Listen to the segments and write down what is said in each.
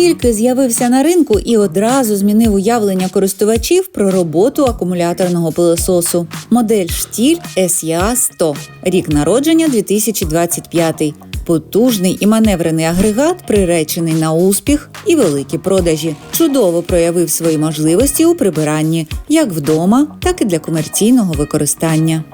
тільки з'явився на ринку і одразу змінив уявлення користувачів про роботу акумуляторного пилососу. Модель штіль SEA 100, рік народження 2025. Потужний і маневрений агрегат, приречений на успіх і великі продажі. Чудово проявив свої можливості у прибиранні як вдома, так і для комерційного використання.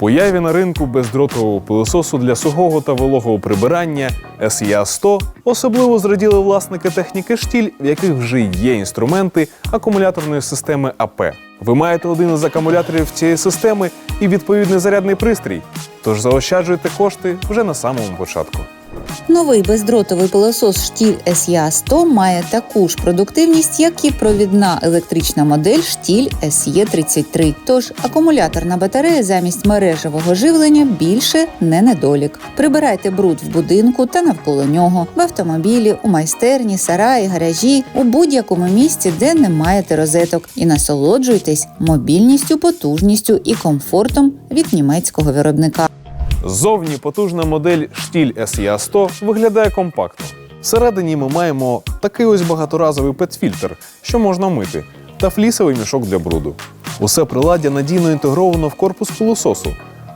Появі на ринку бездротового пилососу для сухого та вологого прибирання SEA 100 особливо зраділи власники техніки штіль, в яких вже є інструменти акумуляторної системи АП. Ви маєте один із акумуляторів цієї системи і відповідний зарядний пристрій. Тож заощаджуйте кошти вже на самому початку. Новий бездротовий пилосос штіль SEA 100 має таку ж продуктивність, як і провідна електрична модель штіль SE 33. Тож акумуляторна батарея замість мережевого живлення більше не недолік. Прибирайте бруд в будинку та навколо нього, в автомобілі, у майстерні, сараї, гаражі, у будь-якому місці, де не маєте розеток, і насолоджуйтесь мобільністю, потужністю і комфортом від німецького виробника. Ззовні потужна модель штіль SEA 100 виглядає компактно. Всередині ми маємо такий ось багаторазовий петфільтр, що можна мити, та флісовий мішок для бруду. Усе приладдя надійно інтегровано в корпус пилососу.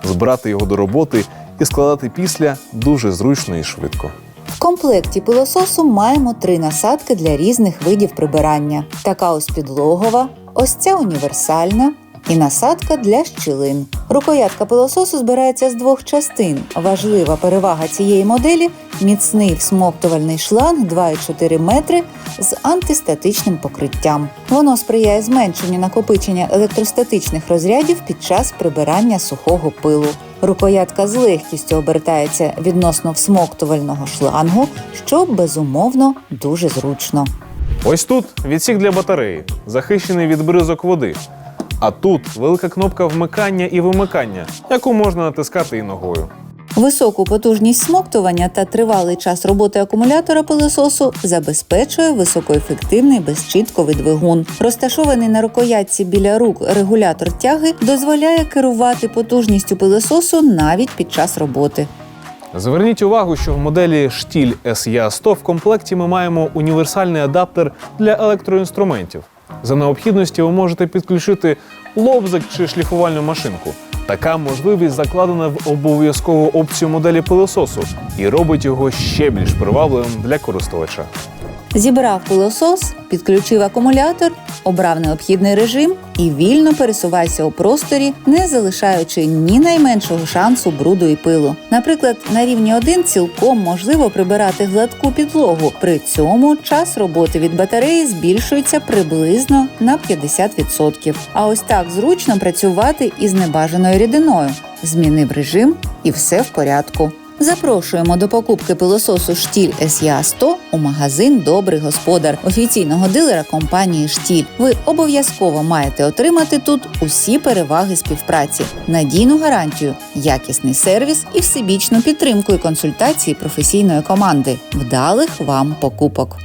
Збирати його до роботи і складати після дуже зручно і швидко. В комплекті пилососу маємо три насадки для різних видів прибирання: така ось підлогова, ось ця універсальна і насадка для щілин. Рукоятка пилососу збирається з двох частин. Важлива перевага цієї моделі міцний всмоктувальний шланг 2,4 метри з антистатичним покриттям. Воно сприяє зменшенню накопичення електростатичних розрядів під час прибирання сухого пилу. Рукоятка з легкістю обертається відносно всмоктувального шлангу, що безумовно дуже зручно. Ось тут відсік для батареї, захищений від бризок води. А тут велика кнопка вмикання і вимикання, яку можна натискати і ногою. Високу потужність смоктування та тривалий час роботи акумулятора пилососу забезпечує високоефективний безчітковий двигун. Розташований на рукоятці біля рук регулятор тяги дозволяє керувати потужністю пилососу навіть під час роботи. Зверніть увагу, що в моделі штіль SEA 100 в комплекті ми маємо універсальний адаптер для електроінструментів. За необхідності ви можете підключити лобзик чи шліфувальну машинку. Така можливість закладена в обов'язкову опцію моделі пилососу і робить його ще більш привабливим для користувача. Зібрав пилосос, підключив акумулятор, обрав необхідний режим і вільно пересувайся у просторі, не залишаючи ні найменшого шансу бруду і пилу. Наприклад, на рівні 1 цілком можливо прибирати гладку підлогу. При цьому час роботи від батареї збільшується приблизно на 50%. А ось так зручно працювати із небажаною рідиною. Змінив режим і все в порядку. Запрошуємо до покупки пилососу Штіль СЯ 100 у магазин Добрий господар офіційного дилера компанії Штіль. Ви обов'язково маєте отримати тут усі переваги співпраці, надійну гарантію, якісний сервіс і всебічну підтримку і консультації професійної команди. Вдалих вам покупок!